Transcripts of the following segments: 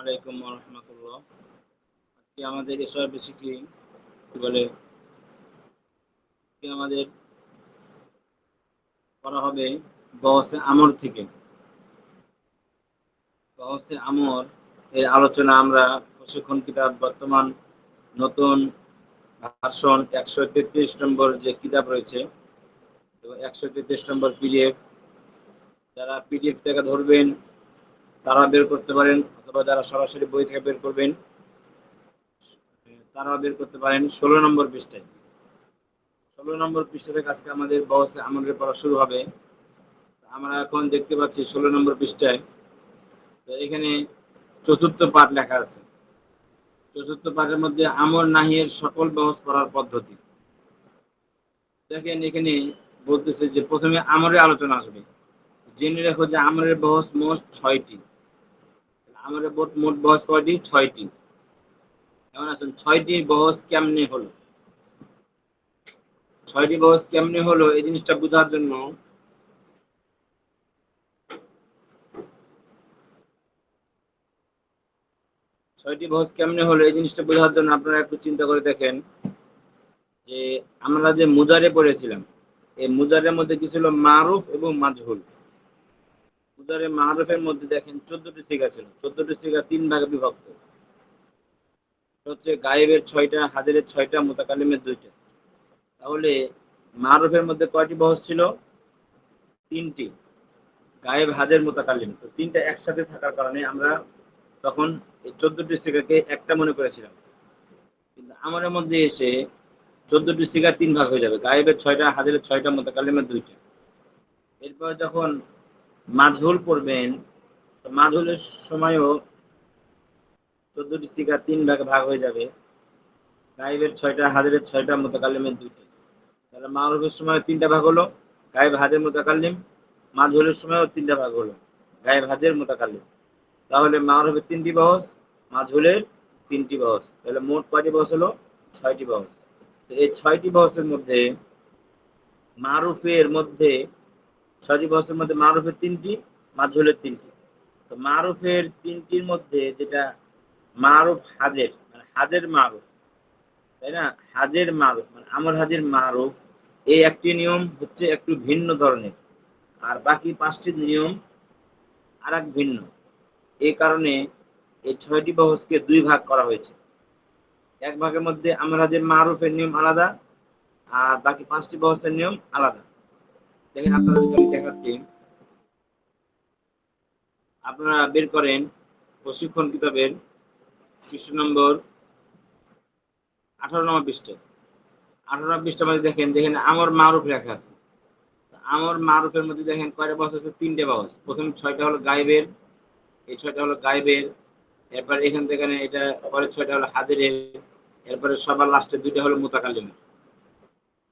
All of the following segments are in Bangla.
আলাইকুম রহমতুল্লাহ আজকে আমাদের এসব কি বলে আমাদের করা হবে বহসে আমর থেকে। বহসে আমর এর আলোচনা আমরা প্রশিক্ষণ কিতাব, বর্তমান নতুন ভার্সন একশো তেত্রিশ নম্বর যে কিতাব রয়েছে এবং একশো তেত্রিশ নম্বর পিডিএফ, যারা পিডিএফ থেকে ধরবেন, তারা বের করতে পারেন। অথবা যারা সরাসরি বই থেকে বের করবেন। তারাও বের করতে পারেন। ষোলো নম্বর পৃষ্ঠায় ষোলো নম্বর পৃষ্ঠা থেকে আজকে আমাদের বয়সে আমাদের পড়া শুরু হবে। আমরা এখন দেখতে পাচ্ছি ষোলো নম্বর পৃষ্ঠায়, তো এখানে চতুর্থ পাঠ লেখা আছে। চতুর্থ পাঠের মধ্যে আমর নাহিয়ের সকল বহস করার পদ্ধতি। দেখেন এখানে বলতেছে যে প্রথমে আমরের আলোচনা আসবে। জেনে রাখো যে আমরের বহস মোট ছয়টি। আমাদের মোট বহস কয়টি ছয়টি কেমন আছেন? ছয়টি বহস কেমনে হলো? ছয়টি বহস কেমনে হলো এই জিনিসটা বোঝার জন্য ছয়টি বহস কেমনে হলো এই জিনিসটা বোঝার জন্য আপনারা একটু চিন্তা করে দেখেন যে আমরা যে মুজারে পড়েছিলাম, এই মুজারের মধ্যে কি ছিল মারুফ এবং মাজহুল। মুজারে মারুফের মধ্যে দেখেন চোদ্দটি সিগা ছিল। চোদ্দটি সিগা তিন ভাগে বিভক্ত। হচ্ছে গায়েবের ছয়টা হাজারের ছয়টা, মোতাকালিমের দুইটা। তাহলে মারুফের মধ্যে কয়টি বহস ছিল? তিনটি। গায়েব হাজের মোতাকালিম। তো তিনটা একসাথে থাকার কারণে আমরা তখন এই চোদ্দটি সিগাকে একটা মনে করেছিলাম। কিন্তু আমাদের মধ্যে এসে চোদ্দটি সিগা তিন ভাগ হয়ে যাবে। গায়েবের ছয়টা হাজারের ছয়টা, মোতাকালিমের দুইটা। এরপর যখন মাঝহুল পড়বেন, তো মাঝহুলের সময়ও চোদ্দটি সিগা তিন ভাগে ভাগ হয়ে যাবে। গায়েবের ছয়টা, হাজারের ছয়টা মোতাকালিমের দুইটা। তাহলে মাহরুফের সময় তিনটা ভাগ হলো, গায়েব হাজের মোতাকাল্লিম। মাঝহুলের সময়ও তিনটা ভাগ হলো, গায়েব হাজের মোতাকাল্লিম। তাহলে মাহরুফের তিনটি বহস মাঝহুলের তিনটি বহস। তাহলে মোট কয়টি বহস হলো? ছয়টি বহস। তো এই ছয়টি বহসের মধ্যে মারুফের মধ্যে ছয়টি বহসের মধ্যে মারুফের তিনটি মাঝহুলের তিনটি। তো মারুফের তিনটির মধ্যে যেটা মারুফ হাজের মানে হাজের মারুফ, তাই না? হাজের মারুফ মানে আমর হাজের মারুফ, এই একটি নিয়ম হচ্ছে একটু ভিন্ন ধরনের। আর বাকি পাঁচটি নিয়ম আর এক ভিন্ন। এই কারণে এই ছয়টি বহসকে দুই ভাগ করা হয়েছে। এক ভাগের মধ্যে আমরাজের মারুফের নিয়ম আলাদা, আর বাকি পাঁচটি বহসের নিয়ম আলাদা। দেখেন আপনারা যদি দেখাচ্ছি, আপনারা বের করেন প্রশিক্ষণ কিতাবের পৃষ্ঠ নম্বর আঠারো নম্বর পৃষ্ঠে। আঠারো নম্বর পৃষ্ঠের মধ্যে দেখেন দেখেন আমর মারুফ লেখা আছে। আমর মারুফের মধ্যে দেখেন কয়টা বহস আছে? তিনটে বহস প্রথম ছয়টা হলো গাইবের এই ছয়টা হলো গাইবের এরপর এখান থেকে এটা, পরের ছয়টা হলো হাজিরের এরপরে সবার লাস্টে দুইটা হলো মোতাকালিমের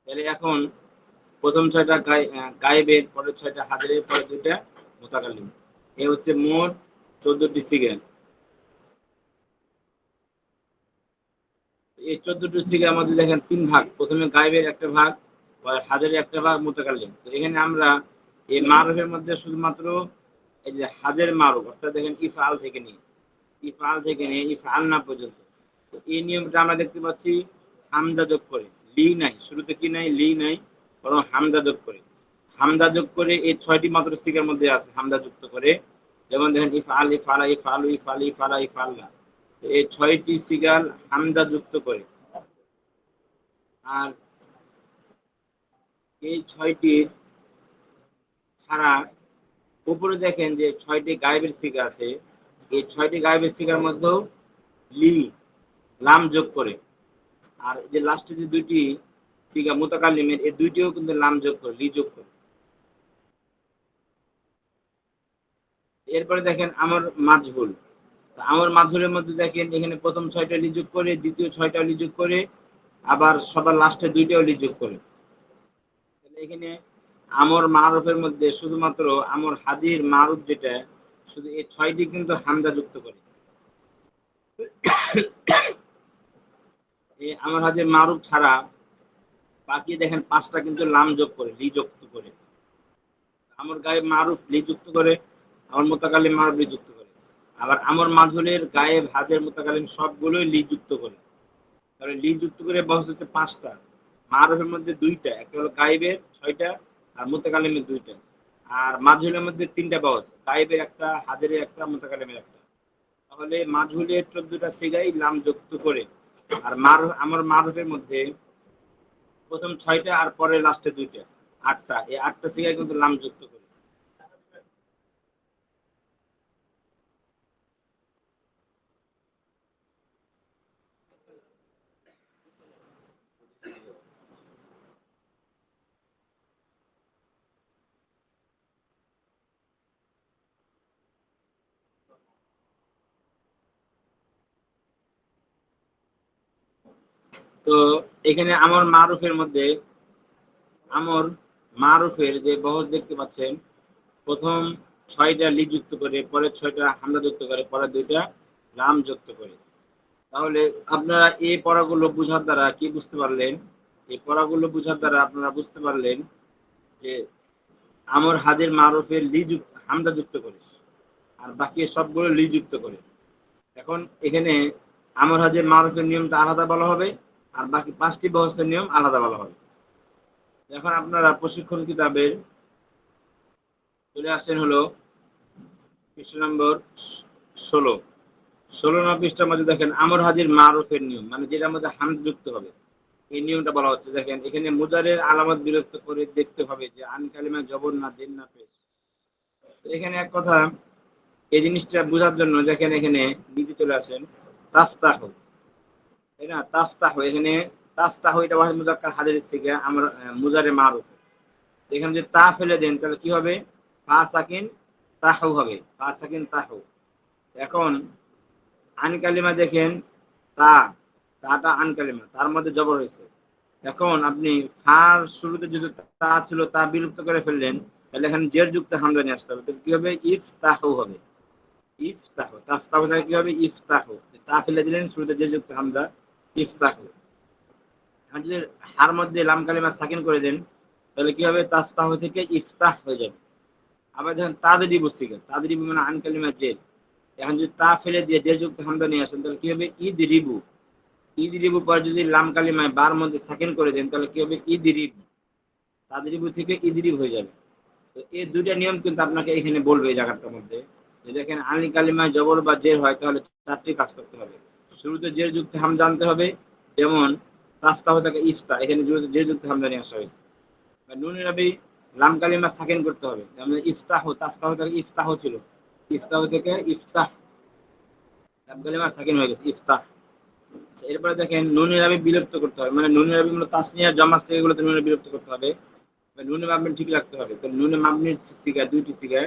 তাহলে এখন প্রথম ছয়টা গায়েবের পরের ছয়টা হাজিরের পরে দুইটা মোতাকালিম এই হচ্ছে মোট চোদ্দটি সিগেল। এই চোদ্দটি সিগের মধ্যে দেখেন তিন ভাগ। প্রথমে গায়েবের একটা ভাগ হাজারের একটা ভাগ মোতাকালিম তো এখানে আমরা এই মারুফের মধ্যে শুধুমাত্র এই যে হাজের মারুফ, অর্থাৎ দেখেন ইফাল থেকে নিয়ে। ইফাল থেকে নিয়ে ইফাল না পর্যন্ত। তো এই নিয়মটা আমরা দেখতে পাচ্ছি হামদা যোগ করে। লি নাই, শুরুতে কি নাই? লি নাই। বরং হামদা যোগ করে। হামদা যোগ করে এই ছয়টি মাত্র স্টিকের মধ্যে আছে হামদা যুক্ত করে। যেমন দেখেন ইফাল ইফালা ইফালু ইফাল ইফালা ইফাল্লা এই ছয়টি সিগাল হামদা যুক্ত করে। আর এই ছয়টির ছাড়া উপরে দেখেন যে ছয়টি গায়েবের সিগা আছে। এই ছয়টি গায়েবের সিগার মধ্যেও লি, লাম যোগ করে। আর যে লাস্টে যে দুইটি সিগা মোতাকালিমের এই দুইটিও কিন্তু লাম যোগ করে লি যোগ করে এরপরে দেখেন আমার মাঝহুল আমার মাঝহুলের মধ্যে দেখেন এখানে প্রথম ছয়টা লি যোগ করে দ্বিতীয় ছয়টা লি যোগ করে আবার সবার লাস্টে দুইটাও লি যোগ করে এখানে আমর মারুফের মধ্যে শুধুমাত্র আমর হাদির মারুফ যেটা, শুধু এই ছয়টি কিন্তু হামদা যুক্ত করে। আমার হাদির মারুফ ছাড়া বাকি দেখেন পাঁচটা কিন্তু লাম যোগ করে লি যুক্ত করে। আমার গায়ে মারুফ লি যুক্ত করে, আমার মোতাকালি মারুফ লি যুক্ত করে। আবার আমর মাঝুলের গায়েব হাজের মোতাকালীন সবগুলোই লি যুক্ত করে। তাহলে লি যুক্ত করে বহস হচ্ছে পাঁচটা, মারুফের মধ্যে দুইটা, একটা হলো গায়েবের ছয়টা, আর মোতাকালিমের দুইটা। আর মাঝুলের মধ্যে তিনটা বহস গায়েবের একটা, হাজেরের একটা, মোতাকালিমের একটা। তাহলে মাঝুলের চোদ্দটা সিগাই লাম যুক্ত করে। আর মার আমার মারুফের মধ্যে প্রথম ছয়টা আর পরে লাস্টে দুইটা। আটটা। এই আটটা থেকে কিন্তু লাম যুক্ত করে তো এখানে আমার মারুফের মধ্যে আমর মারুফের যে বহস দেখতে পাচ্ছেন, প্রথম ছয়টা লি যুক্ত করে, পরের ছয়টা হামলা যুক্ত করে, পরের দুইটা লাম যুক্ত করে। তাহলে আপনারা এই পড়াগুলো বুঝার দ্বারা কি বুঝতে পারলেন? এই পড়াগুলো বুঝার দ্বারা আপনারা বুঝতে পারলেন যে আমর হাজির মারুফের লি যুক্ত হামদা যুক্ত করে আর বাকি সবগুলো লি যুক্ত করে। এখন এখানে আমর হাজির মারুফের নিয়মটা আলাদা বলা হবে। আর বাকি পাঁচটি ব্যবস্থার নিয়ম আলাদা বলা হবে। এখন আপনারা প্রশিক্ষণ কিতাবের চলে আসছেন হলো পৃষ্ঠ নম্বর ষোলো। ষোলো নম্বর পৃষ্ঠার মধ্যে দেখেন, আমর হাজির মারুফের নিয়ম মানে যেটার মধ্যে হাম যুক্ত হবে। এই নিয়মটা বলা হচ্ছে। দেখেন, এখানে মুজারের আলামত বিরক্ত করে দেখতে হবে যে, আন কালিমা জবর না দেন না পেশ। এখানে এক কথা, এই জিনিসটা বোঝার জন্য দেখেন এখানে দিতে চলে আসেন রাস্তা হোক তাই না তাস্তাহ এখানে তাস্তাহ এটা মুজাক্কার হাজির থেকে আমরা মুজারে মারুফ। এখানে যদি তা ফেলে দেন, তাহলে কি হবে? ফা সাকিন তাহু হবে। ফা সাকিন তাহু। এখন আন কালিমা দেখেন, তা, তাটা আন কালিমা তার মধ্যে জবর হয়েছে। এখন আপনি ফার শুরুতে যদি তা ছিল, তা বিলুপ্ত করে ফেললেন, তাহলে এখানে জের যুক্ত হামদা নিয়ে আসতে হবে। তাহলে কি হবে? ইফ তাহু হবে। ইফ তাহু তাস্তাহ কি হবে? ইফ তাহু তা ফেলে দিলেন, শুরুতে জের যুক্ত হামদা ইফতাহ। আর যদি হার মধ্যে লাম কালিমা সাকিন করে দেন, তাহলে কি হবে? তাস্তাহ থেকে ইফতাহ হয়ে যাবে। আবার যখন তাদের ইবু থেকে তাদের মানে আন কালিমা জেল। এখন যদি তা ফেলে দিয়ে যে যুক্ত হামদা নিয়ে আসেন, তাহলে কি হবে? ঈদ রিবু। ঈদ রিবু পর যদি লাম কালিমায় বার মধ্যে সাকিন করে দেন, তাহলে কি হবে? ঈদ রিব। তাদের ইবু থেকে ঈদ রিব হয়ে যাবে। তো এই দুইটা নিয়ম কিন্তু আপনাকে এখানে বলবে এই জায়গাটার মধ্যে। যদি এখানে আলি কালিমায় জবর বা জের হয়, তাহলে চারটি কাজ করতে হবে। শুরুতে যে যুক্ত হাম জানতে হবে, যেমন, রাস্তা হয়ে থাকে ইস্তা, এখানে যে যুক্ত হামদা নিয়ে আসা হয়েছে নুনের নবী লাম কালিমা করতে হবে, যেমন ইফতাহ তাস্তাহ থেকে ইফতাহ ছিল। ইফতাহ থেকে ইফতাহ লাম কালিমা থাকেন হয়ে গেছে ইফতাহ এরপরে দেখেন নুনের আবি বিলুপ্ত করতে হবে মানে নুনের আবি গুলো তাসনিয়া জমাস থেকে এগুলোতে নুনে বিলুপ্ত করতে হবে। বা নুনে ঠিক রাখতে হবে, তো নুনে মাপনির শিখা দুইটি শিখা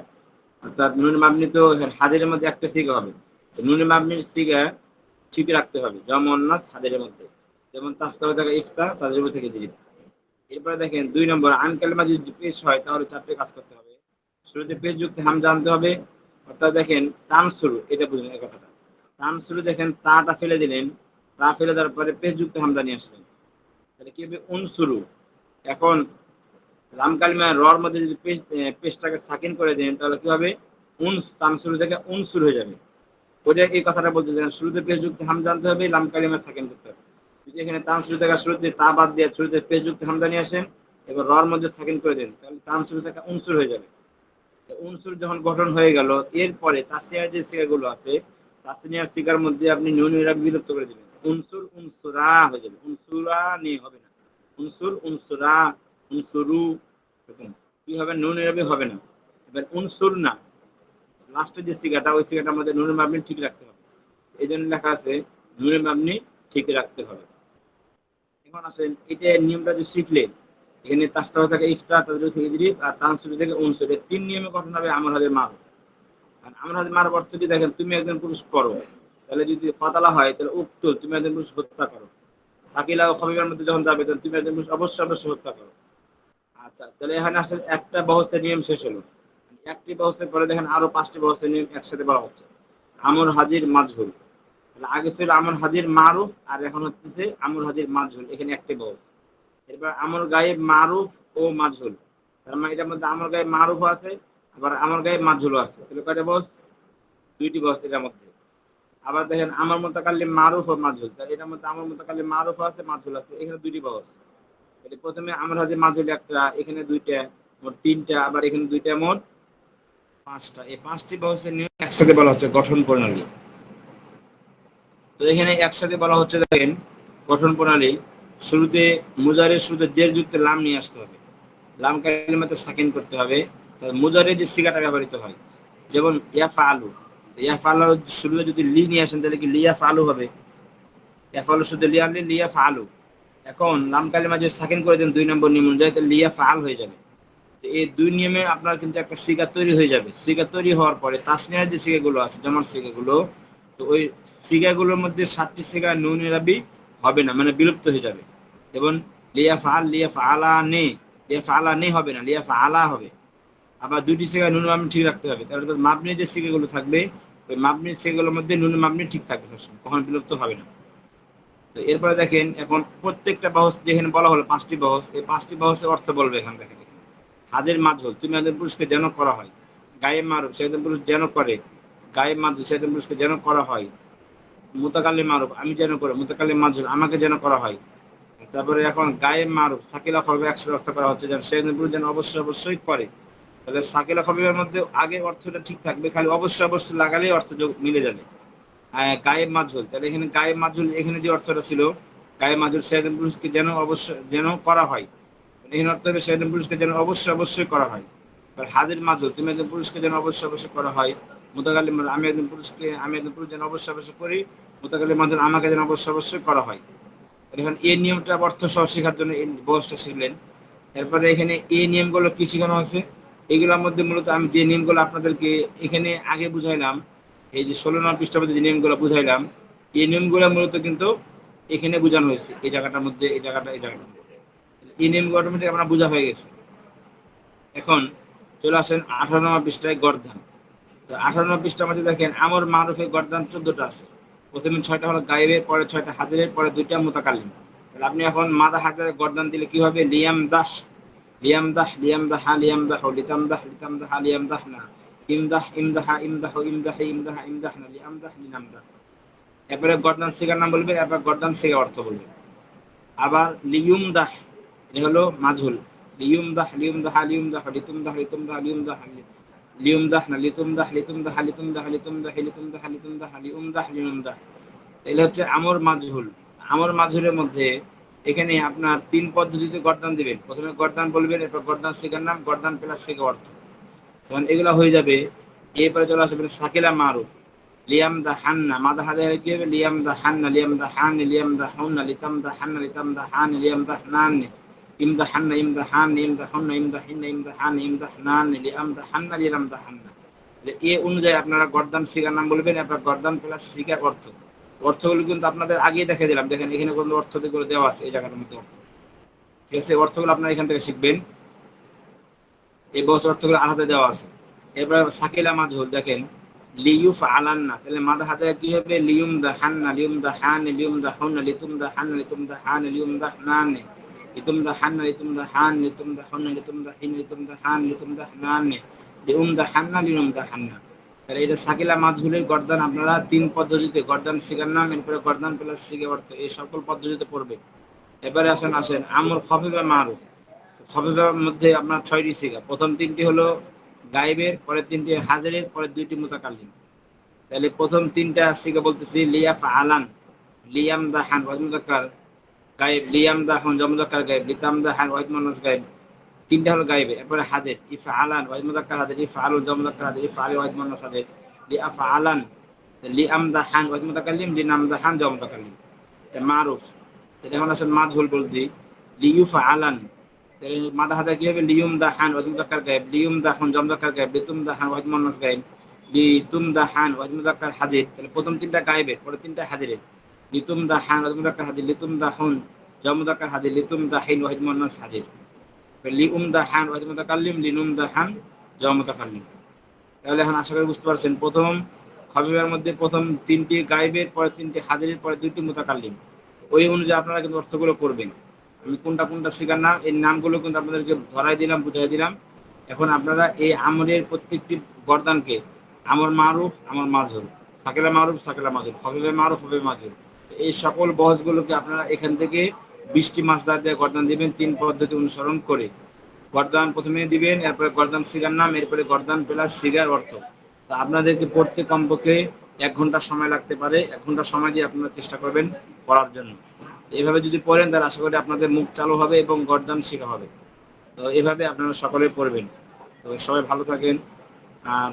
অর্থাৎ নুনে মাপনি তো হাজিরের মধ্যে একটা শিখা হবে। নুনে মাপনির শিখা ঠিক রাখতে হবে। যেমন না ছাদের মধ্যে। যেমন তাস্তাবে থাকে ইফতা তাদের উপর থেকে দিবি এরপরে দেখেন, দুই নম্বর আন কালিমা যদি পেশ হয়, তাহলে চারটে কাজ করতে হবে। শুরুতে পেশ যুক্ত হাম জানতে হবে। অর্থাৎ দেখেন, তাম শুরু, এটা বুঝুন এই কথাটা। তাম শুরু দেখেন, তাটা ফেলে দিলেন। তা ফেলে দেওয়ার পরে পেশ যুক্ত হামদা নিয়ে আসলেন। তাহলে কি হবে? উন শুরু। এখন রাম কালিমা রর মধ্যে যদি পেশ পেশটাকে সাকিন করে দেন, তাহলে কি হবে? উন, তাম শুরু থেকে উন শুরু হয়ে যাবে। ওটা এই কথাটা বলতে চান শুরুতে পেশ যুক্ত হাম জানতে হবে, লাম কালিমা সাকিন করতে হবে। যদি এখানে তাম শুরু থেকে শুরুতে তা বাদ দিয়ে শুরুতে পেশ যুক্ত হামদা নিয়ে আসেন, এবার রর মধ্যে সাকিন করে দেন, তাহলে তাম শুরু থেকে উনসুর হয়ে যাবে। উনসুর যখন গঠন হয়ে গেল, এরপরে তাসিয়ার যে শিকাগুলো আছে, তাসনিয়ার শিকার মধ্যে আপনি নুন ইরাক বিলুপ্ত করে দেবেন। উনসুর উনসুরা হয়ে যাবে। উনসুরা নিয়ে হবে না। উনসুর উনসুরা, উনসুরু কি হবে? নুন ইরাবি হবে না। এবার উনসুর না। লাস্টের যে শিকাটা ওই শিকাটার মধ্যে নুনের মাপনি ঠিক রাখতে হবে। এই জন্য লেখা আছে, নুনের মাপনি ঠিক রাখতে হবে। এখন আসেন এটা নিয়মটা যে শিখলেন, এখানে তাস্তা থাকে ইফতা তাদের থেকে ইদ্রিস আর তানসুরি থেকে উনসুর এই তিন নিয়মে গঠন হবে, আমার হাতে মার আর আমার হাতে মার অর্থ কি দেখেন, তুমি একজন পুরুষ করো তাহলে যদি ফতালা হয়, তাহলে উক্ত তুমি একজন পুরুষ হত্যা করো। আকিলা ও খবিবের মধ্যে যখন যাবে, তখন তুমি একজন পুরুষ অবশ্যই অবশ্যই হত্যা করো। আচ্ছা তাহলে এখানে আসলে একটা ব্যবস্থার নিয়ম শেষ হলো। একটি ব্যবস্থার পরে দেখেন আরও পাঁচটি ব্যবস্থার নিয়ম একসাথে বলা হচ্ছে। আমর হাজির মাজহুল আগে ছিল আমর হাজির মারুফ, আর এখন হচ্ছে আমর হাজির মাজহুল এখানে একটি ব্যবস্থা। এরপর আমর গায়ে মারুফ ও মাজহুল তার মানে এটার মধ্যে আমর গায়ে মারুফ আছে, আবার আমর গায়ে মাজহুল আছে। তাহলে কয়টা বস দুইটি বহস এটার মধ্যে। আবার দেখেন আমার মতো কালি মারুফ ও মাজুল তাহলে এটার মধ্যে আমার মতো কালি মারুফ আছে মাজুল আছে, এখানে দুইটি এটা প্রথমে আমার হাজির মাজুল একটা, এখানে দুইটা, মোট তিনটা, আবার এখানে দুইটা মোট পাঁচটা, এই পাঁচটি বহসের নিয়ম একসাথে বলা হচ্ছে গঠন প্রণালী। তো এখানে একসাথে বলা হচ্ছে দেখেন, গঠন প্রণালী, শুরুতে মুজারের শুরুতে জের যুক্ত লাম নিয়ে আসতে হবে। লাম কালিমাতে সাকিন করতে হবে। তাহলে মুজারের যে সিগাটা ব্যবহৃত হয়, যেমন ইয়াফা আলু ইয়াফা আলু শুরুতে যদি লি নিয়ে আসেন, তাহলে কি লিয়া ফালু হবে? ইয়াফা আলু শুধু লিয়া আনলে লিয়া ফালু এখন লাম কালিমা যদি সাকিন করে দেন, দুই নম্বর নিয়ম অনুযায়ী তাহলে লিয়া ফাল হয়ে যাবে। এই দুই নিয়মে আপনার কিন্তু একটা সিগা তৈরি হয়ে যাবে। সিগা তৈরি হওয়ার পরে তাসনিয়ার যে সিগাগুলো আছে, জমার সিগাগুলো, তো ওই সিগাগুলোর মধ্যে সাতটি সিগা নুন রাবি হবে না মানে বিলুপ্ত হয়ে যাবে। এবং লিয়া ফাল লিয়া ফালা নে, লিয়া ফালা নে হবে না, লিয়া ফালা হবে। আবার দুইটি সিগা নুন মাপনি ঠিক রাখতে হবে। তাহলে মাপনি যে সিগাগুলো থাকবে, ওই মাপনি সিগাগুলোর মধ্যে নুন মাপনি ঠিক থাকবে, সবসময়। কখনো বিলুপ্ত হবে না। তো এরপরে দেখেন, এখন প্রত্যেকটা বহস যেখানে বলা হলো পাঁচটি বহস, এই পাঁচটি বহসের অর্থ বলবে এখান থেকে। হাজের মাঝল তুমি হাজের পুরুষকে যেন করা হয়। গায়ে মারুফ সেদিন পুরুষ যেন করে। গায়ে মাঝল সেদিন পুরুষকে যেন করা হয়। মুতাকালি মারুফ, আমি যেন করে মুতাকালি মাঝল আমাকে যেন করা হয়। তারপরে এখন গায়ে মারুফ, সাকিলা খবে একসাথে অর্থ করা হচ্ছে, যেন সেদিন পুরুষ যেন অবশ্যই অবশ্যই করে। তাহলে সাকিলা খবিবের মধ্যে আগে অর্থটা ঠিক থাকবে, খালি অবশ্যই অবশ্যই লাগালেই অর্থ যোগ মিলে যাবে। গায়ে মাঝুল তাহলে এখানে গায়ে মাঝুল এখানে যে অর্থটা ছিল গায়ে মাঝুল সেদিন পুরুষকে যেন অবশ্যই, যেন করা হয়। এখানে অর্থ হবে সেদিন পুরুষকে যেন অবশ্যই অবশ্যই করা হয়। এবার হাজির মাঝুল তুমি একজন পুরুষকে যেন অবশ্যই অবশ্যই করা হয়। মুতাকালি আমি একজন পুরুষকে আমি একজন পুরুষ যেন অবশ্যই অবশ্যই করি। মুতাকালি মাঝুল আমাকে যেন অবশ্যই অবশ্যই করা হয়। এখন এই নিয়মটা অর্থ সহ শেখার জন্য এই বয়সটা শিখলেন। এরপরে এখানে এই নিয়মগুলো কি শেখানো আছে এগুলোর মধ্যে মূলত আমি যে নিয়মগুলো আপনাদেরকে এখানে আগে বুঝাইলাম, এই যে ষোলো নম্বর পৃষ্ঠার যে নিয়মগুলো বুঝাইলাম, এই নিয়মগুলো মূলত কিন্তু এখানে বোঝানো হয়েছে। এই জায়গাটার মধ্যে, এই জায়গাটা, এই জায়গাটার মধ্যে। এই নিয়মগুলো অটোমেটিক বোঝা হয়ে গেছে। এখন চলে আসেন আঠারো নম্বর পৃষ্ঠায় গর্দান। তো আঠারো নম্বর পৃষ্ঠার মধ্যে দেখেন, আমর মারুফে গর্দান চোদ্দটা আছে। প্রথমে ছয়টা হলো গায়েবের, পরে ছয়টা হাজারের, পরে দুইটা মোতাকালিম তাহলে আপনি এখন মাদা হাজারে গর্দান দিলে কি হবে? লিয়াম দাহ লিয়াম দাহ, লিয়াম দাহা, লিয়াম দাহ, লিতাম দাহ, লিতাম দাহা, লিয়াম দাহ না। ইমদাহ ইমদাহা ইমদাহ ইমদাহ ইমদাহা ইমদাহ না। লিয়াম দাহ, লিনাম দাহ। এরপরে গর্দান সিগার নাম বলবেন, এরপর গর্দান সিগা অর্থ বলবেন। আবার লিয়ুম দাহ এ হলো মাঝুল। লিয়ুম দাহ লিয়ুম দাহা লিয়ুম দাহ লিতুম দাহ লিতুম দাহ লিয়ুম দাহ লিয়ুম দাহ না লিতুম দাহ লিতুম দাহ লিতুম দাহ লিতুম দাহ লিতুম দাহ লিতুম দাহ লিউম দাহ লিউম দাহ এগুলো হচ্ছে আমর মাঝুল। আমর মাঝুলের মধ্যে এখানে আপনার তিন পদ্ধতিতে গর্দান দিবেন। প্রথমে গর্দান বলবেন, এরপর গর্দান শিকার নাম, গর্দান প্লাস শিকা অর্থ। তখন এগুলো হয়ে যাবে, এরপরে চলে আসবে সাকিলা মারুফ লিয়াম দা হান্না, মাদা হাদে কি হবে? লিয়াম দা হান্না লিয়াম দা হান লিয়াম দা হুন্না লিতাম দা হান্না লিতাম দা হান লিয়াম দা হানান ইম দা হান্না ইম দা হান ইম দা হুন্না ইম দা হিন্না ইম দা হান ইম দা হানান লিয়াম দা হান্না লিয়াম দা হান্না এ অনুযায়ী আপনারা গর্দান শিকার নাম বলবেন এরপর গর্দান প্লাস শিকার অর্থ। অর্থগুলো কিন্তু আপনাদের আগেই দেখে দিলাম, দেখেন এখানে কোনো অর্থগুলো দেওয়া আছে, এই জায়গাটার মধ্যে ঠিক আছে, অর্থগুলো আপনারা এখান থেকে শিখবেন। এই বছর অর্থগুলো আলাদা দেওয়া আছে। এবার সাকিলা মাঝুল দেখেন লিউফ আলান্না তাহলে মাদা হাতে কি হবে? লিউম দা হান্না লিউম দা হান লিউম দা হুন্না লিতুম দা হান লিতুম দা হান লিউম দা নান দা নান লিউম দা হান্না লিউম দা হান্না তাহলে এটা সাকিলা মাঝুলের গর্দান, আপনারা তিন পদ্ধতিতে, গর্দান শিকার নাম, এরপরে গর্দান প্লাস শিখে অর্থ, এই সকল পদ্ধতিতে পড়বে। এবারে আসেন আসেন, আমর খফিবা মারুফ। খফিবার মধ্যে আপনার ছয়টি শিখা। প্রথম তিনটি হলো গায়েবের পরে তিনটি হাজারের পরে দুইটি মোতাকালিম তাহলে প্রথম তিনটা শিখা বলতেছি, লিয়াফ আলান লিয়াম দা হান গায়েব, লিয়াম দা হন জমদাক্কার গায়েব লিতাম দা হান ওয়াজমানাস গায়েব, তিনটা হলো গাইবে এরপরে হাজের ইফা আলান ওয়াজ মুদাক্কার হাজের ইফা আলু জমদাক্কার হাজের ইফা আলী ওয়াজ মুন্নাস হাজের লি আফা আলান লি আমদাহান ওয়াজ মুদাক্কালিম লি নামদাহান জমদাকালিম মারুফ। এটা এখন আসলে মাঝুল বলতে লি ইউফা আলান তাহলে মাদা হাদা কি হবে? লিউম দাহান ওয়াজ মুদাক্কার গায়েব, লিউম দাহান জমদাক্কার গায়েব, লিতুম দাহান ওয়াজ মুন্নাস গায়েব, লিতুম দাহান ওয়াজ মুদাক্কার হাজির। তাহলে প্রথম তিনটা গায়েবের, পরে তিনটা হাজিরের। লিতুম দাহান ওয়াজ মুদাক্কার হাজির লিতুম দা দাহুন জমদাক্কার হাজির লিতুম দাহিন ওয়াজ মুন্নাস হাজির লি উমদাহান ওয়াজ মুতাকাল্লিম লিনুম দাহান জওয়া মুতাকাল্লিম তাহলে এখন আশা করি বুঝতে পারছেন, প্রথম খবিবের মধ্যে প্রথম তিনটি গাইবের, পরে তিনটি হাজিরের পরে দুইটি মুতাকাল্লিম ওই অনুযায়ী আপনারা কিন্তু অর্থগুলো করবেন। আমি কোনটা কোনটা শিকার নাম এই নামগুলো কিন্তু আপনাদেরকে ধরাই দিলাম, বুঝাই দিলাম। এখন আপনারা এই আমরের প্রত্যেকটি গর্দানকে, আমার মারুফ, আমার মাজুর সাকেলা মারুফ, সাকেলা মাজুর হবিবে মারুফ হবে মাজুর এই সকল বহসগুলোকে আপনারা এখান থেকে বৃষ্টি মাছদার দিয়ে গরদান দিবেন, তিন পদ্ধতি অনুসরণ করে। গরদান প্রথমে দিবেন, এরপরে গর্দান সিগার নাম, এরপরে গর্দান প্লাস সিগার অর্থ। তা আপনাদেরকে পড়তে কমপক্ষে এক ঘণ্টা সময় লাগতে পারে, এক ঘণ্টা সময় দিয়ে আপনারা চেষ্টা করবেন পড়ার জন্য। এইভাবে যদি পড়েন, তাহলে আশা করি আপনাদের মুখ চালু হবে এবং গরদান শেখা হবে। তো এভাবে আপনারা সকলে পড়বেন। তো সবাই ভালো থাকেন। আর